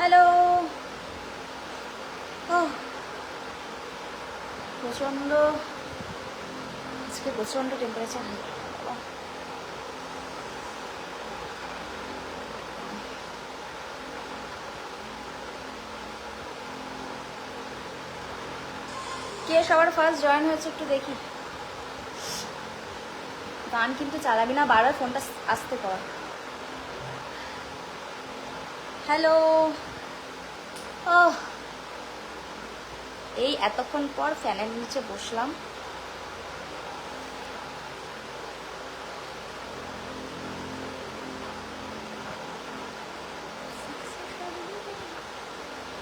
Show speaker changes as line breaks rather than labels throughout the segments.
Hello প্রচণ্ড, আজকে প্রচণ্ড টেম্পারেচার কে সবার ফার্স্ট জয়েন হয়েছে একটু দেখি। গান কিন্তু চালাবি না, বারবার ফোনটা আসতে কর। হ্যালো এই এতক্ষণ পর ফ্যানের নিচে বসলাম।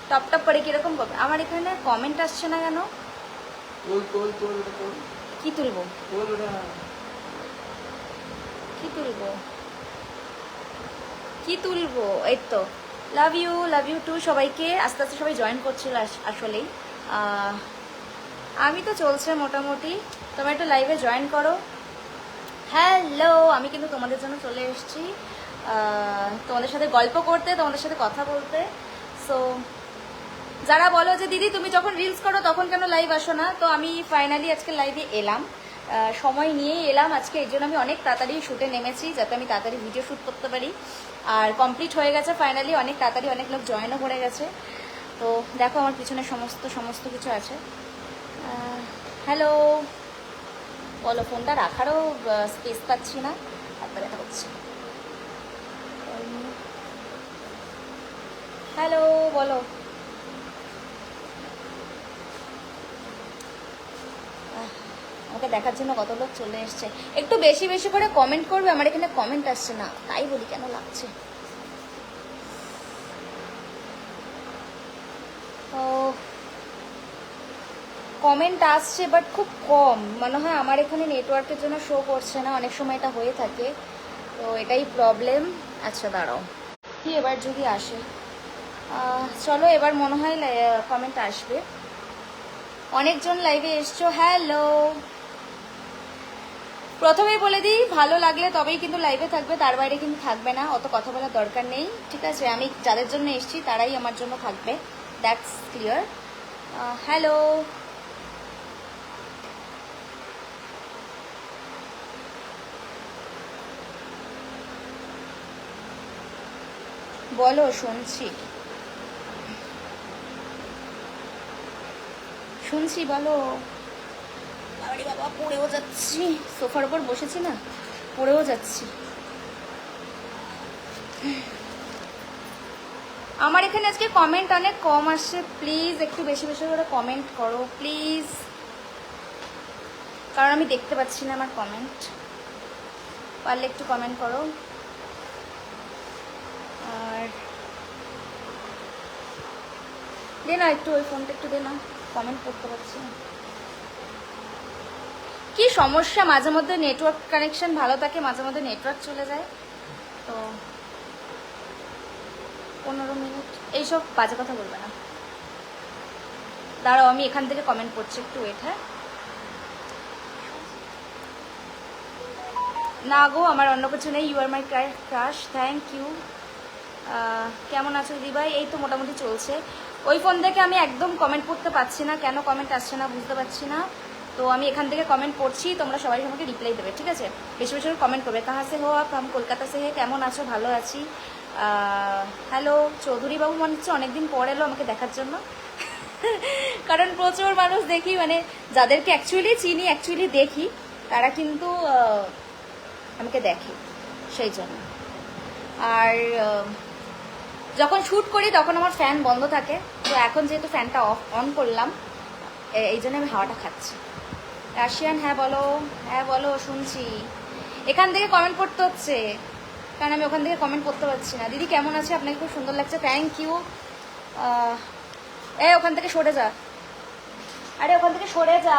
টপ টপ করে কীরকম করবে? আমার এখানে কমেন্ট আসছে না কেন? কি তুলবো?
তোল
কি তুলবো? কি তুলবো? এই তো। Love you love you too সবাইকে। আস্তে আস্তে সবাই জয়েন করছিল আস- আসলেই। আমি তো চলছে মোটামুটি। তোমরা একটু লাইভে জয়েন করো। হ্যালো আমি কিন্তু তোমাদের জন্য চলে এসেছি। তোমাদের সাথে গল্প করতে, তোমাদের সাথে কথা বলতে। সো যারা বলো যে, দিদি, তুমি যখন রিলস করো, তখন কেন লাইভ আসো না? তো আমি ফাইনালি আজকে লাইভে এলাম। সময় নিয়েই এলাম। আজকে এই জন্য আমি অনেক তাড়াতাড়ি শুটে নেমেছি, যাতে আমি তাড়াতাড়ি ভিডিও শ্যুট করতে পারি। আর কমপ্লিট হয়ে গেছে ফাইনালি অনেক তাড়াতাড়ি অনেক লোক জয়েনও করে গেছে। তো দেখো আমার পিছনে সমস্ত সমস্ত কিছু আছে। হ্যালো বলো ফোনটা রাখারও স্পেস পাচ্ছি না। হাতটা দেখা হচ্ছে। হ্যালো বলো। আমাকে দেখার জন্য কত লোক চলে এসছে। একটু বেশি বেশি করে কমেন্ট করবে, আমার এখানে কমেন্ট আসছে না। তাই বলি, কেন লাগছে? ও কমেন্ট আসছে বাট খুব কম। মনে হয় আমার এখানে নেটওয়ার্কের জন্য শো করছে না, অনেক সময় এটা হয়ে থাকে। তো এটাই প্রবলেম আচ্ছা দাঁড়াও। কি এবার যদি আসে? চলো, এবার মনে হয় কমেন্ট আসবে। অনেকজন লাইভে এসছো। হ্যালো প্রথমেই বলে দিই, ভালো লাগলে তবেই কিন্তু লাইভে থাকবে, তার বাইরে কিন্তু থাকবে না, অত কথা বলার দরকার নেই, ঠিক আছে? আমি যাদের জন্য এসেছি, তারাই আমার জন্য থাকবে দ্যাটস ক্লিয়ার হ্যালো বলো, শুনছি। শুনছি, বলো। বাবারে বাবা, পড়েও যাচ্ছি। সোফার উপর বসেছি না, পড়েও যাচ্ছি। আমার এখানে আজকে কমেন্ট অনেক কম আসছে। প্লিজ একটু বেশি বেশি করে কমেন্ট করো প্লিজ কারণ আমি দেখতে পাচ্ছি না আমার কমেন্ট পারলে একটু কমেন্ট করো। আর দে না একটু, ওই ফোনটা একটু দে না। কমেন্ট করতে পারছি না। কি সমস্যা? মাঝে মধ্যে নেটওয়ার্ক কানেকশন ভালো থাকে, মাঝে মধ্যে নেটওয়ার্ক চলে যায়। তো পনেরো মিনিট। এইসব বাজে কথা বলবে না। দাঁড়াও, আমি এখান থেকে কমেন্ট করছি, একটু ওয়েট হ্যাঁ? না গো, আমার অন্য কিছু নেই। You are my crush thank you কেমন আছো দিদিভাই এই তো মোটামুটি চলছে। ওই ফোন থেকে আমি একদম কমেন্ট করতে পারছি না। কেন কমেন্ট আসছে না বুঝতে পারছি না। তো আমি এখান থেকে কমেন্ট করছি, তোমরা সবাই আমাকে রিপ্লাই দেবে, ঠিক আছে? বেশি বেশি কমেন্ট করবে। কাহা সে হো আপ কলকাতা সে হে কেমন আছো? ভালো আছি। হ্যালো চৌধুরী বাবু মনে হচ্ছে অনেকদিন পর এলো আমাকে দেখার জন্য। কারণ প্রচুর মানুষ দেখি মানে যাদেরকে অ্যাকচুয়ালি চিনি অ্যাকচুয়ালি দেখি, তারা কিন্তু আমাকে দেখে, সেই জন্য। আর যখন শ্যুট করি তখন আমার ফ্যান বন্ধ থাকে। তো এখন যেহেতু ফ্যানটা অফ অন করলাম এই জন্য আমি হাওয়াটা খাচ্ছি। রাশিয়ান হ্যাঁ বলো হ্যাঁ বলো, শুনছি। এখান থেকে কমেন্ট করতে হচ্ছে। কারণ আমি ওখান থেকে কমেন্ট করতে পারছি না। দিদি, কেমন আছে? আপনাকে খুব সুন্দর লাগছে। থ্যাংক ইউ এ ওখান থেকে সরে যা। আরে, ওখান থেকে সরে যা।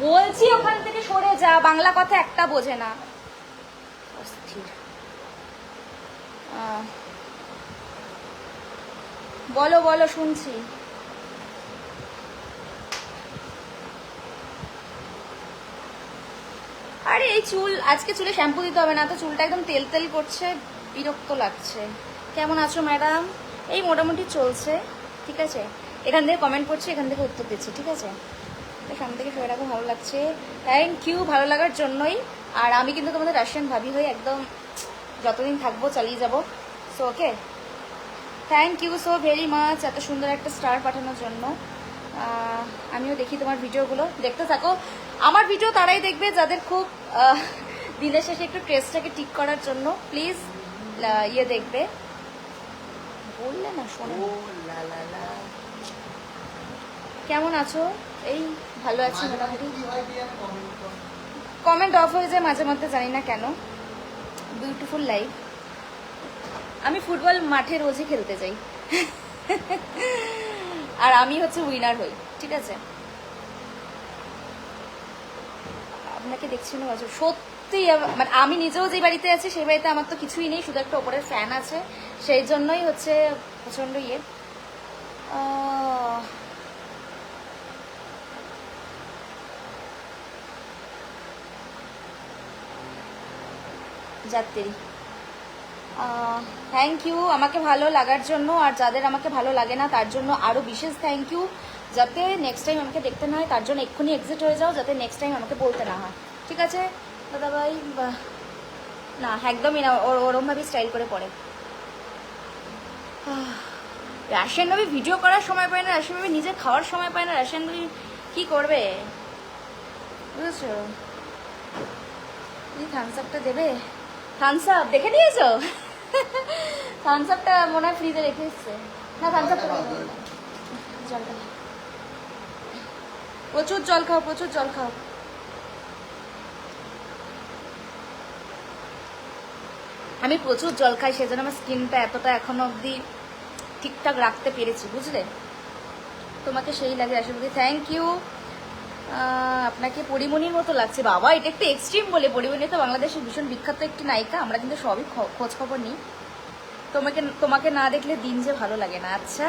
বলছি ওখান থেকে সরে যা। বাংলা কথা একটা বোঝে না। অস্থির। বলো বলো, শুনছি। আরে, এই চুল, আজকে চুলে শ্যাম্পু দিতে হবে না তো, চুলটা একদম তেল তেল করছে, বিরক্ত লাগছে। কেমন আছো, ম্যাডাম? এই মোটামুটি চলছে, ঠিক আছে? এখান থেকে কমেন্ট করছি, এখান থেকে উত্তর দিচ্ছি, ঠিক আছে? সামনে থেকে সবাই খুব ভালো লাগছে। থ্যাংক ইউ ভালো লাগার জন্যই। আর আমি কিন্তু তোমাদের রাশিয়ান ভাবি হয়ে একদম যতদিন থাকব চালিয়ে যাব। So okay thank you so very much এত সুন্দর একটা স্টার পাঠানোর জন্য। আমিও দেখি তোমার ভিডিওগুলো। দেখতে থাকো। আমার ভিডিও তারাই দেখবে যাদের খুব দিনের শেষে একটু ট্রেসটাকে ঠিক করার জন্য। প্লিজ ইয়ে দেখবে। বললে না, শোনো কেমন আছো? এই, ভালো আছি মোটামুটি। কমেন্ট অফ হয়ে যায়, মাঝে মধ্যে জানি না কেন। বিউটিফুল লাইফ আমি ফুটবল মাঠে রোজই খেলতে যাই। আর আমি হচ্ছে উইনার হই, ঠিক আছে? আপনাকে দেখছি না, বাজু। সত্যি মানে আমি নিজেও যে বাড়িতে আছি, সেই বাড়িতে আমার তো কিছুই নেই, শুধু একটা ওপরের ফ্যান আছে। সেই জন্যই হচ্ছে প্রচণ্ড ইয়ে। যাত্রী। থ্যাংক ইউ আমাকে ভালো লাগার জন্য, আর যাদের আমাকে ভালো লাগে না, তার জন্য আরও বিশেষ থ্যাংক ইউ যাতে নেক্সট টাইম আমাকে দেখতে না হয়, তার জন্য এক্ষুনি এক্সিট হয়ে যাও, যাতে নেক্সট টাইম আমাকে বলতে না হয়। ঠিক আছে? দাদাভাই। না, একদমই না, ওর, ওরমভাবেই স্টাইল করে পড়ে। রাশিয়ান ভিডিও করার সময় পায় না রাশিয়ান নিজে খাওয়ার সময় পায় না রাশিয়ান ভাবি কী করবে? বুঝেছ? থামস আপটা দেবে? থামস আপ দেখে নিয়েছো? থামস আপটা মনে হয় ফ্রিজে রেখে এসছে না থামস জলটা প্রচুর জল খাও, প্রচুর জল খাও। আমি প্রচুর জল খাই, সেজন্য আমার স্কিনটা এতটা এখনও অবধি ঠিকঠাক রাখতে পেরেছি, বুঝলে? তোমাকে সেই লাগে রাশিপতি থ্যাংক ইউ আপনাকে পরিমণির মতো লাগছে। বাবা, এটা একটু এক্সট্রিম বলে। পরিমণি তো বাংলাদেশের ভীষণ বিখ্যাত একটি নায়িকা। আমরা কিন্তু সবই খোঁজ খবর নিই। তোমাকে তোমাকে না দেখলে দিন যে ভালো লাগে না। আচ্ছা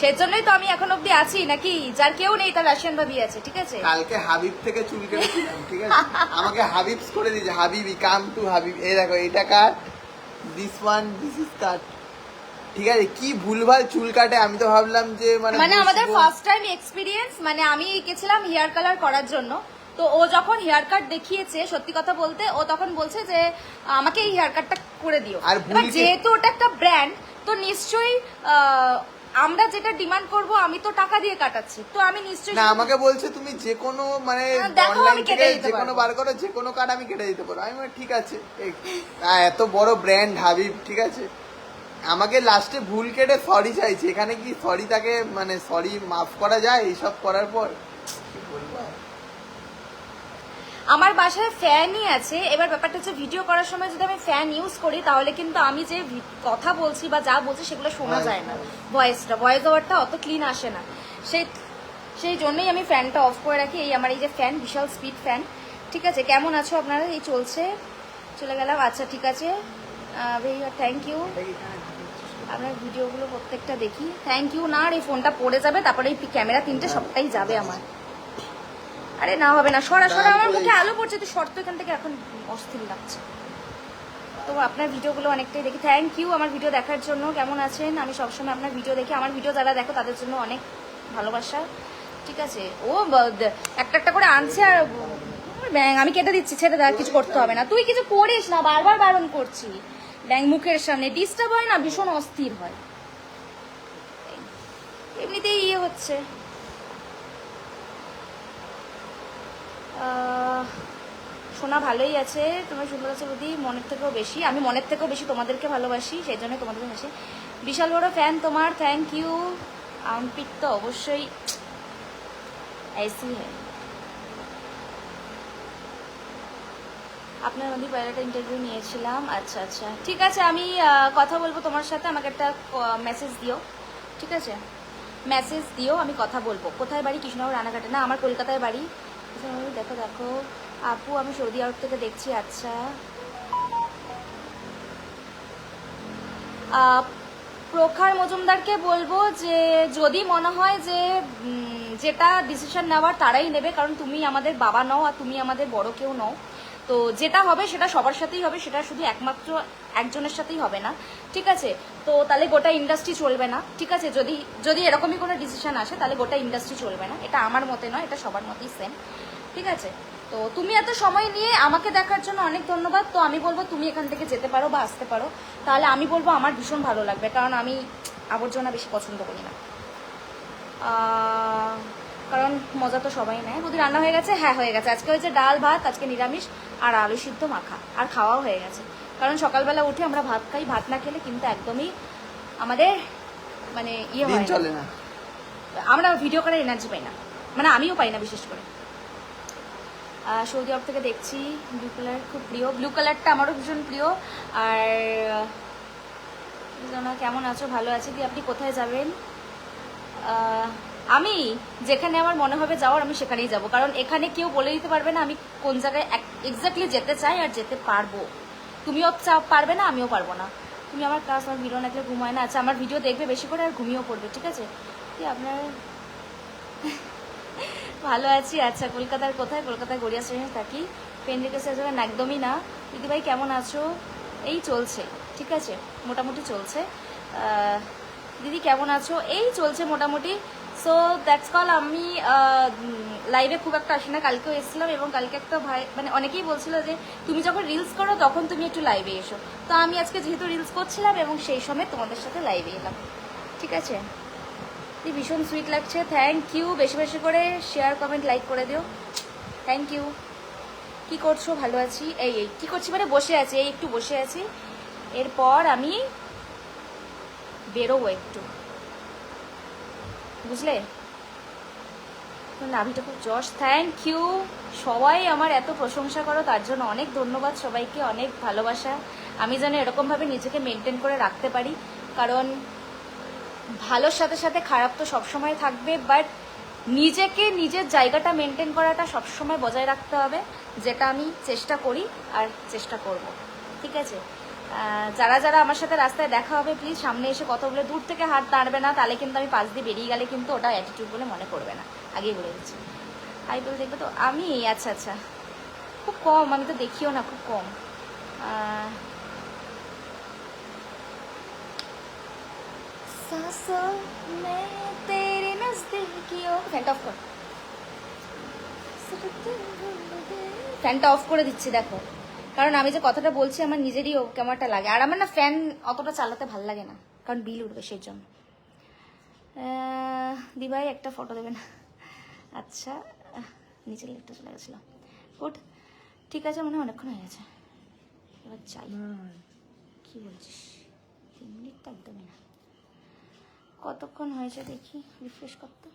সেজন্যই তো আমি এখন অবধি আছি নাকি? যার কেউ নেই, তার রাশিয়ান ভাবি আছে, ঠিক আছে?
কালকে হাবিব থেকে চুল কেটেছিলাম ঠিক আছে? আমাকে হাবিবস করে দিয়েছে, হাবিবি, কাম টু হাবিব। এই দেখো, এটা cut this one this is cut ঠিক আছে কি ভুলভাল চুল কাটে আমি তো ভাবলাম যে মানে
মানে আমাদের ফার্স্ট টাইম এক্সপিরিয়েন্স মানে আমি গেছিলাম হেয়ার কালার করার জন্য। তো ও যখন হেয়ার কাট দেখিয়েছে সত্যি কথা বলতে ও তখন বলছে যে আমাকে এই হেয়ার কাটটা করে দিও।
আর
এবার যেহেতু ওটা একটা ব্র্যান্ড তো নিশ্চয়ই আমরা যেটা ডিমান্ড করব আমি তো টাকা দিয়ে কাটাচ্ছি। তো আমি নিশ্চয়ই
না আমাকে বলছে তুমি যে কোনো মানে অনলাইন থেকে যে কোনো বার করো যে কোনো কাট আমি কেটে দিতে পারব। আমি ঠিক আছে এত বড় ব্র্যান্ড হাবিব ঠিক আছে? আমাকে লাস্টে ভুল কেটে সরি চাইছে। এখানে কি সরি তাকে মানে সরি মাফ করা যায় এইসব করার পর?
আমার বাসায় ফ্যানই আছে। এবার ব্যাপারটা হচ্ছে ভিডিও করার সময় যদি আমি ফ্যান ইউজ করি তাহলে কিন্তু আমি যে কথা বলছি বা যা বলছি সেগুলো শোনা যায় না. ভয়েসটা ভয়েস ওভারটা অত ক্লিন আসে না। সেই সেই জন্যই আমি ফ্যানটা অফ করে রাখি। এই আমার এই যে ফ্যান বিশাল স্পিড ফ্যান ঠিক আছে? কেমন আছো আপনারা? এই চলছে। চলে গেলাম। আচ্ছা ঠিক আছে। ভাইয়া থ্যাংক ইউ আপনার ভিডিওগুলো প্রত্যেকটা দেখি। থ্যাংক ইউ না আর এই ফোনটা পড়ে যাবে তারপরে এই ক্যামেরা তিনটে সবটাই যাবে আমার। আরে না হবে না সরা সরা আমার মুখে আলো পড়ছে তো শর্ত এখান থেকে এখন অস্থির লাগছে। তো আপনার ভিডিওগুলো অনেকটাই দেখি। থ্যাংক ইউ আমার ভিডিও দেখার জন্য কেমন আছেন? আমি সবসময় আপনার ভিডিও দেখি। আমার ভিডিও যারা দেখো তাদের জন্য অনেক ভালোবাসা। ঠিক আছে? ও একটা একটা করে আনছে আর ব্যাং আমি কেটে দিচ্ছি ছেড়ে দেওয়া কিছু করতে হবে না। তুই কিছু করিস না বারবার বারণ করছি। ব্যাং মুখের সামনে ডিস্টার্ব হয় না, ভীষণ অস্থির হয়। এমনিতেই ইয়ে হচ্ছে। সোনা ভালোই আছে, তোমার সুন্দর আছে বুদ্ধি মনের থেকেও বেশি। আমি মনের থেকেও বেশি তোমাদেরকে ভালোবাসি, সেই জন্য তোমাদের হাসি বিশাল বড় ফ্যান তোমার থ্যাংক ইউ আমপিত তো অবশ্যই এসি হ্যাঁ আপনার নদী পায়রাটা ইন্টারভিউ নিয়েছিলাম। আচ্ছা আচ্ছা। ঠিক আছে, আমি কথা বলব তোমার সাথে। আমাকে একটা মেসেজ দিও। ঠিক আছে? মেসেজ দিও, আমি কথা বলব। কোথায় বাড়ি? কৃষ্ণনগর, রানাঘাটে। না, আমার কলকাতায় বাড়ি। দেখো দেখো। আপু, আমি সৌদি আরব থেকে দেখছি আচ্ছা। প্রখার মজুমদারকে বলব যে, যদি মনে হয় যে যেটা ডিসিশন নেওয়ার তারাই নেবে, কারণ তুমি আমাদের বাবা নও আর তুমি আমাদের বড় কেউ নও তো যেটা হবে সেটা সবার সাথেই হবে, সেটা শুধু একমাত্র একজনের সাথেই হবে না, ঠিক আছে? তো তাহলে গোটা ইন্ডাস্ট্রি চলবে না, ঠিক আছে? যদি যদি এরকমই কোনো ডিসিশন আসে, তাহলে গোটা ইন্ডাস্ট্রি চলবে না। এটা আমার মতে নয়, এটা সবার মতেই সেম ঠিক আছে? তো তুমি এত সময় নিয়ে আমাকে দেখার জন্য অনেক ধন্যবাদ। তো আমি বলব তুমি এখান থেকে যেতে পারো বা আসতে পারো। তাহলে আমি বলব আমার ভীষণ ভালো লাগবে, কারণ আমি আবর্জনা বেশি পছন্দ করি না। কারণ মজা তো সবাই নেয়। বৌদি রান্না হয়ে গেছে? হ্যাঁ হয়ে গেছে। আজকে হয়েছে ডাল ভাত আজকে নিরামিষ আর আলু সিদ্ধ মাখা। আর খাওয়াও হয়ে গেছে। কারণ সকালবেলা উঠে আমরা ভাত খাই ভাত না খেলে কিন্তু একদমই আমাদের মানে ইয়ে হয়
চলে না।
আমরা ভিডিও করার এনার্জি পাই না। মানে আমিও পাই না বিশেষ করে। সৌদি আরব থেকে দেখছি ব্লু কালার খুব প্রিয়। ব্লু কালারটা আমারও ভীষণ প্রিয়। আর জানা কেমন আছো? ভালো আছি। কি আপনি কোথায় যাবেন? আমি যেখানে আমার মনে হবে যাওয়ার আমি সেখানেই যাব। কারণ এখানে কেউ বলে দিতে পারবে না আমি কোন জায়গায় এক্স্যাক্টলি যেতে চাই আর যেতে পারব। তুমিও পারবে না, আমিও পারব না। তুমি আমার কাজ আমার ভিডিও নাকলে ঘুমায় না। আচ্ছা আমার ভিডিও দেখবে বেশি করে আর ঘুমিয়েও পড়বে, ঠিক আছে? কি আপনার? ভালো আছি। আচ্ছা কলকাতার কোথায়? কলকাতার গড়িয়া স্টেশনে থাকি। পেন রিকোয়েস্টের একদমই না। দিদিভাই কেমন আছো? এই চলছে, ঠিক আছে? মোটামুটি চলছে। দিদি কেমন আছো? এই চলছে মোটামুটি। সো দ্যাটস কল আমি লাইভে খুব একটা আসি না কালকেও এসেছিলাম এবং কালকে একটা ভাই মানে অনেকেই বলছিল যে, তুমি যখন রিলস করো, তখন তুমি একটু লাইভে এসো। তো আমি আজকে যেহেতু রিলস করছিলাম এবং সেই সময় তোমাদের সাথে লাইভে এলাম। ঠিক আছে? ভীষণ সুইট লাগছে। থ্যাংক ইউ বেশি বেশি করে শেয়ার কমেন্ট লাইক করে দিও। থ্যাংক ইউ কি করছ? ভালো আছি? এই এই, কি করছি মানে বসে আছি। এই, একটু বসে আছি। এরপর আমি বেরোবো একটু। বুঝলে? নাভিটা খুব জশ। থ্যাংক ইউ সবাই আমার এত প্রশংসা করো, তার জন্য অনেক ধন্যবাদ সবাইকে, অনেক ভালোবাসা। আমি যেন এরকমভাবে নিজেকে মেনটেন করে রাখতে পারি, কারণ ভালোর সাথে সাথে খারাপ তো সবসময় থাকবে বাট নিজেকে, নিজের জায়গাটা মেনটেন করাটা সবসময় বজায় রাখতে হবে, যেটা আমি চেষ্টা করি আর চেষ্টা করব। ঠিক আছে? যারা যারা আমার সাথে রাস্তায় দেখা হবে প্লিজ সামনে এসে কথা বলে দূর থেকে হাত দাঁড়বে না তাহলে কিন্তু আমি পাশ দিয়ে বেরিয়ে গেলে কিন্তু ওটা অ্যাটিটিউড বলে মনে করবে না। আগেই বলে দিচ্ছি। আইপিএল দেখবে তো আমি আচ্ছা আচ্ছা। খুব কম আমি তো দেখিও না খুব কম। ফ্যানটা অফ করে দিচ্ছি দেখো। কারণ আমি যে কথাটা বলছি আমার নিজেরই একটা লাগে। আর আমার না ফ্যান অতটা চালাতে ভালো লাগে না কারণ বিল উঠবে সেই জন্য দিভাই একটা ফটো দেবেন আচ্ছা নিচে নিচের চলে গেছিলাম গুড ঠিক আছে মনে হয় অনেকক্ষণ হয়ে গেছে। এবার চাই কি বলছিস? তিন মিনিট তো একদমই না। কতক্ষণ হয়েছে দেখি রিফ্রেশ করতে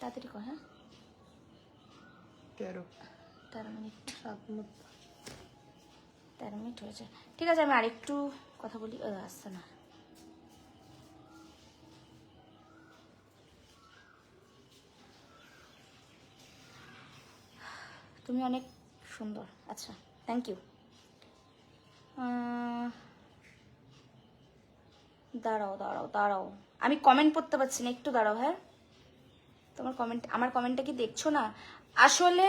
তাড়াতাড়ি কর হ্যাঁ?
তেরো।
তেরো মিনিট।
সাত মিনিট।
তেরো মিনিট হয়েছে। ঠিক আছে, আমি আরেকটু কথা বলি। আসছে না। তুমি অনেক সুন্দর। আচ্ছা থ্যাংক ইউ দাঁড়াও দাঁড়াও দাঁড়াও। আমি কমেন্ট পড়তে পারছি না, একটু দাঁড়াও হ্যাঁ? তোমার কমেন্ট আমার কমেন্টটা কি দেখছ না? আসলে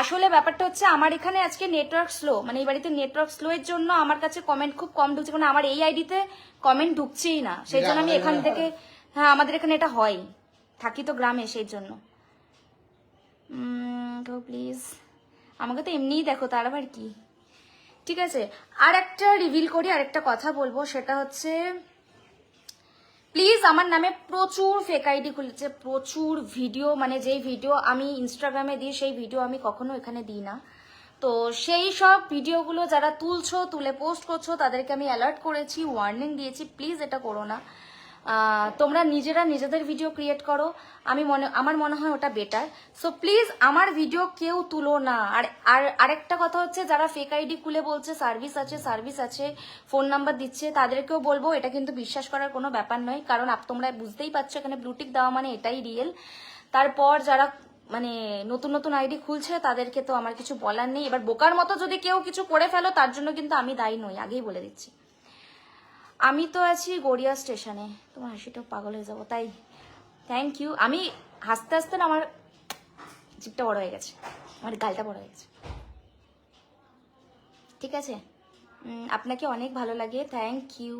আসলে ব্যাপারটা হচ্ছে আমার এখানে আজকে নেটওয়ার্ক স্লো মানে এই বাড়িতে নেটওয়ার্ক স্লো এর জন্য আমার কাছে কমেন্ট খুব কম ঢুকছে। মানে আমার এই আইডিতে কমেন্ট ঢুকছেই না। সেই জন্য আমি এখান থেকে হ্যাঁ। আমাদের এখানে এটা হয়। থাকি তো গ্রামে সেই জন্য। প্লিজ আমাকে তো এমনিই দেখো তার আবার কি? ঠিক আছে আর একটা রিভিল করি আর একটা কথা বলব। সেটা হচ্ছে প্লিজ আমার নামে প্রচুর ফেক আইডি খুলেছে, প্রচুর ভিডিও মানে যেই ভিডিও আমি ইনস্টাগ্রামে দিই, সেই ভিডিও আমি কখনো এখানে দিই না। তো সেই সব ভিডিওগুলো যারা তুলছো, তুলে পোস্ট করছ, তাদেরকে আমি অ্যালার্ট করেছি ওয়ার্নিং দিয়েছি প্লিজ এটা করো না। তোমরা নিজেরা নিজেদের ভিডিও ক্রিয়েট করো। আমি মনে, আমার মনে হয় ওটা বেটার সো প্লিজ আমার ভিডিও কেউ তুলো না। আর আর আরেকটা কথা হচ্ছে, যারা ফেক আইডি খুলে বলছে সার্ভিস আছে সার্ভিস আছে ফোন নাম্বার দিচ্ছে, তাদেরকেও বলব, এটা কিন্তু বিশ্বাস করার কোনো ব্যাপার নয়। কারণ আপ- তোমরা বুঝতেই পারছ এখানে ব্লুটিক দেওয়া মানে এটাই রিয়েল তারপর যারা মানে নতুন নতুন আইডি খুলছে, তাদেরকে তো আমার কিছু বলার নেই। এবার বোকার মতো যদি কেউ কিছু করে ফেলো, তার জন্য কিন্তু আমি দায়ী নই। আগেই বলে দিচ্ছি। আমি তো আছি গড়িয়া স্টেশনে। তোমার হাসিটা পাগল হয়ে যাব, তাই থ্যাংক ইউ আমি হাসতে হাসতে না আমার জিপটা বড় হয়ে গেছে, আমার গালটা বড় হয়ে গেছে। ঠিক আছে? আপনাকে অনেক ভালো লাগে থ্যাংক ইউ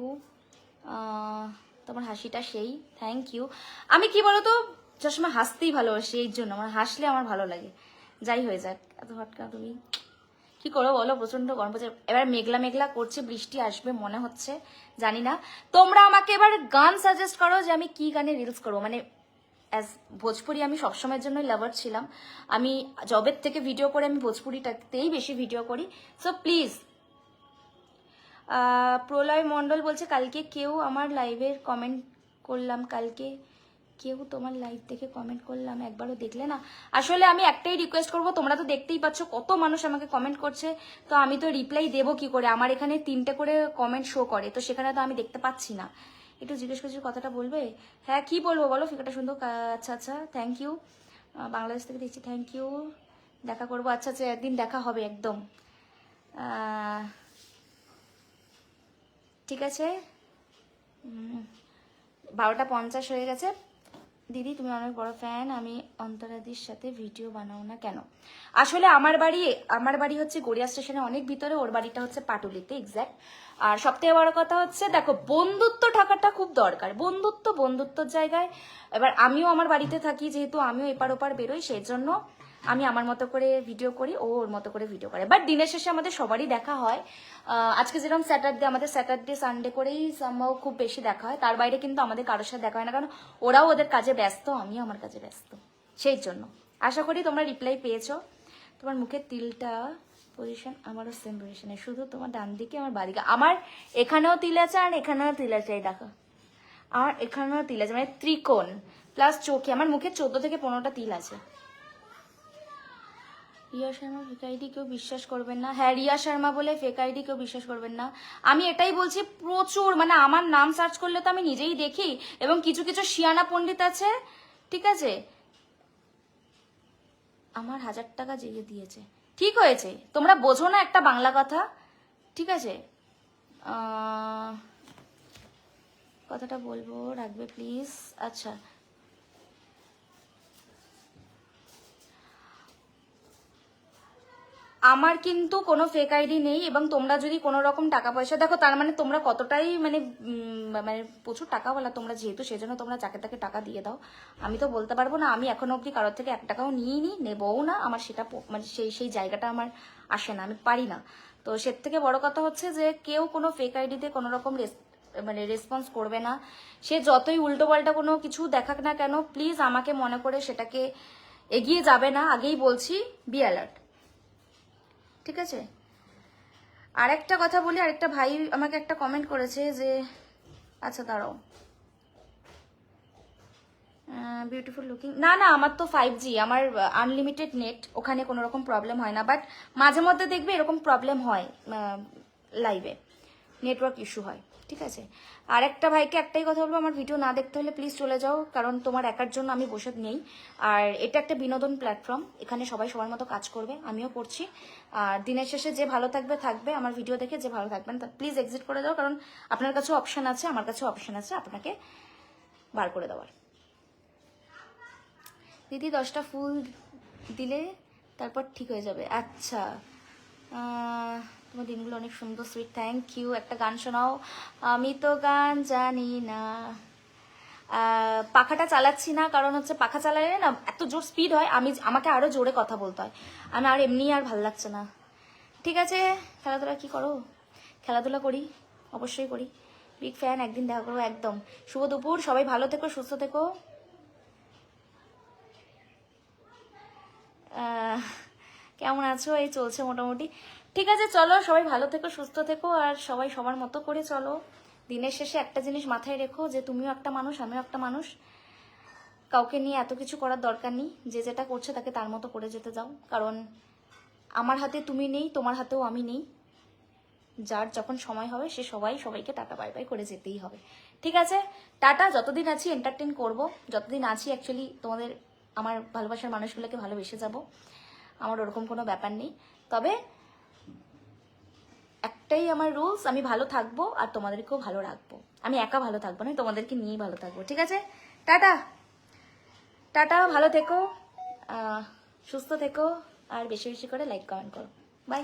তোমার হাসিটা সেই থ্যাংক ইউ আমি কি বলতো, সবসময় হাসতেই ভালোবাসি, এই জন্য আমার হাসলে আমার ভালো লাগে। যাই হয়ে যাক, এত হটকা তুমি কি করব বলো? প্রচণ্ড গরম পড়ছে। এবার মেঘলা মেঘলা করছে, বৃষ্টি আসবে, মনে হচ্ছে, জানি না। তোমরা আমাকে এবার গান সাজেস্ট করো যে আমি কি গানে রিলস করব। মানে অ্যাজ ভোজপুরি আমি সবসময়ের জন্যই লাভার ছিলাম। আমি জবের থেকে ভিডিও করে আমি ভোজপুরিটাতেই বেশি ভিডিও করি। সো প্লিজ প্রলয় মণ্ডল বলছে, কালকে কেউ আমার লাইভের কমেন্ট করলাম, কালকে কেউ তোমার লাইভ দেখে কমেন্ট করলাম একবারও দেখলে না। আসলে আমি একটাই রিকোয়েস্ট করব, তোমরা তো দেখতেই পাচ্ছ কত মানুষ আমাকে কমেন্ট করছে। তো আমি তো রিপ্লাই দেবো কি করে? আমার এখানে তিনটে করে কমেন্ট শো করে, তো সেখানে তো আমি দেখতে পাচ্ছি না। একটু জিজ্ঞেস করছি, কথাটা বলবে? হ্যাঁ কি বলব বলো? ফিকাটা সুন্দর। আচ্ছা আচ্ছা থ্যাংক ইউ বাংলাদেশ থেকে দেখছি থ্যাংক ইউ দেখা করব। আচ্ছা আচ্ছা একদিন দেখা হবে একদম। ঠিক আছে? বারোটা পঞ্চাশ হয়ে গেছে। দিদি, তুমি অনেক বড় ফ্যান আমি অন্তরাদির সাথে ভিডিও বানাও না কেন? আসলে আমার বাড়ি আমার বাড়ি হচ্ছে গড়িয়া স্টেশনে অনেক ভিতরে, ওর বাড়িটা হচ্ছে পাটুলিতে এক্স্যাক্ট আর সব থেকে বড় কথা হচ্ছে, দেখো, বন্ধুত্ব থাকাটা খুব দরকার। বন্ধুত্ব, বন্ধুত্বর জায়গায়, এবার আমিও আমার বাড়িতে থাকি, যেহেতু আমিও এপার ওপার বেরোই সেই জন্য আমি আমার মতো করে ভিডিও করি, ও ওর মতো করে ভিডিও করে। বাট দিনের শেষে আমাদের সবারই দেখা হয়। আজকে যেরকম স্যাটারডে আমাদের স্যাটারডে সানডে করেই সম্ভব খুব বেশি দেখা হয়। তার বাইরে কিন্তু আমাদের কারোর সাথে দেখা হয় না। কারণ ওরাও ওদের কাজে ব্যস্ত, আমিও আমার কাজে ব্যস্ত। সেই জন্য। আশা করি তোমরা রিপ্লাই পেয়েছ। তোমার মুখের তিলটা পজিশন আমারও সেম পজিশনে শুধু তোমার ডান দিকে, আমার বাদিকে আমার এখানেও তিল আছে আর এখানেও তিল আছে, এই দেখো। আমার এখানেও তিল আছে মানে ত্রিকোণ। প্লাস চোখে, আমার মুখে চোদ্দ থেকে পনেরোটা তিল আছে। রিয়া শর্মা ফেক আইডি কেউ বিশ্বাস করবেন না। হ্যাঁ রিয়া শর্মা বলে ফেক আইডি কেউ বিশ্বাস করবেন না। আমি এটাই বলছি, প্রচুর মানে আমার নাম সার্চ করলে তো আমি নিজেই দেখি এবং কিছু কিছু শিয়ানা পণ্ডিত আছে, ঠিক আছে? আমার হাজার টাকা জেগে দিয়েছে। ঠিক হয়েছে। তোমরা বোঝো না একটা বাংলা কথা, ঠিক আছে? কথাটা বলব, রাখবে প্লিজ আচ্ছা। আমার কিন্তু কোনো ফেক আইডি নেই এবং তোমরা যদি কোনো রকম টাকা পয়সা, দেখো তার মানে তোমরা কতটাই মানে মানে প্রচুর টাকাওয়ালা তোমরা যেহেতু, সেজন্য তোমরা যাকে তাকে টাকা দিয়ে দাও। আমি তো বলতে পারব না, আমি এখনও অবধি কারোর থেকে এক টাকাও নিয়েই নি নেবও না, আমার সেটা মানে সেই সেই জায়গাটা আমার আসে না, আমি পারি না। তো সে থেকে বড় কথা হচ্ছে যে, কেউ কোনো ফেক আইডিতে কোনো রকম মানে রেসপন্স করবে না। সে যতই উল্টো পাল্টা কোনো কিছু দেখাক না কেন প্লিজ আমাকে মনে করে সেটাকে এগিয়ে যাবে না। আগেই বলছি বি অ্যালার্ট ঠিক আছে? আর একটা কথা বলি, আরেকটা ভাই আমাকে একটা কমেন্ট করেছে যে আচ্ছা দাঁড়াও। বিউটিফুল লুকিং না না, আমার তো ফাইভ জি আমার আনলিমিটেড নেট ওখানে কোনো রকম প্রবলেম হয় না বাট মাঝে মধ্যে দেখবে এরকম প্রবলেম হয় লাইভে নেটওয়ার্ক ইস্যু হয়। ঠিক আছে? আর একটা ভাইকে একটাই কথা বলব, আমার ভিডিও না দেখতে হলে প্লিজ চলে যাও, কারণ তোমার একার জন্য আমি বসে নেই। আর এটা একটা বিনোদন প্ল্যাটফর্ম এখানে সবাই সবার মতো কাজ করবে, আমিও করছি। আর দিনের শেষে যে ভালো থাকবে থাকবে। আমার ভিডিও দেখে যে ভালো থাকবেন, তা প্লিজ এক্সিট করে দাও, কারণ আপনার কাছেও অপশান আছে, আমার কাছে অপশান আছে আপনাকে বার করে দেওয়ার। দিদি, দশটা ফুল দিলে তারপর ঠিক হয়ে যাবে। আচ্ছা তোমার দিনগুলো অনেক সুন্দর সুইট থ্যাংক ইউ একটা গান শোনাও। আমি তো গান জানি না। পাখাটা চালাচ্ছি না, কারণ হচ্ছে পাখা চালালে না এত জোর স্পিড হয়, আমি আমাকে আরও জোরে কথা বলতে হয়। আমি আর এমনি আর ভালো লাগছে না। ঠিক আছে, খেলাধুলা কি করো? খেলাধুলা করি, অবশ্যই করি। বিগ ফ্যান একদিন দেখা করব একদম। শুভ দুপুর, সবাই ভালো থেকো, সুস্থ থেকো। কেমন আছো? এই চলছে মোটামুটি। ঠিক আছে, চলো, সবাই ভালো থেকো, সুস্থ থেকো, আর সবাই সবার মতো করে চলো। দিনের শেষে একটা জিনিস মাথায় রেখো যে তুমিও একটা মানুষ, আমিও একটা মানুষ। কাউকে নিয়ে এত কিছু করার দরকার নেই, যে যেটা করছে তাকে তার মতো করে যেতে যাও কারণ আমার হাতে তুমি নেই, তোমার হাতেও আমি নেই। যার যখন সময় হবে, সে সবাই সবাইকে টাটা, বাই বাই করে যেতেই হবে। ঠিক আছে? টাটা, যতদিন আছি এন্টারটেন করব। যতদিন আছি অ্যাকচুয়ালি তোমাদের, আমার ভালোবাসার মানুষগুলোকে ভালোবেসে যাব। আমার ওরকম কোনো ব্যাপার নেই। তবে একটাই আমার রুলস আমি ভালো থাকব আর তোমাদেরকেও ভালো রাখব। আমি একা ভালো থাকব না তোমাদেরকে নিয়েই ভালো থাকব, ঠিক আছে? টাটা! টাটা, ভালো থেকো সুস্থ থেকো, আর বেশি বেশি করে লাইক কমেন্ট করো। বাই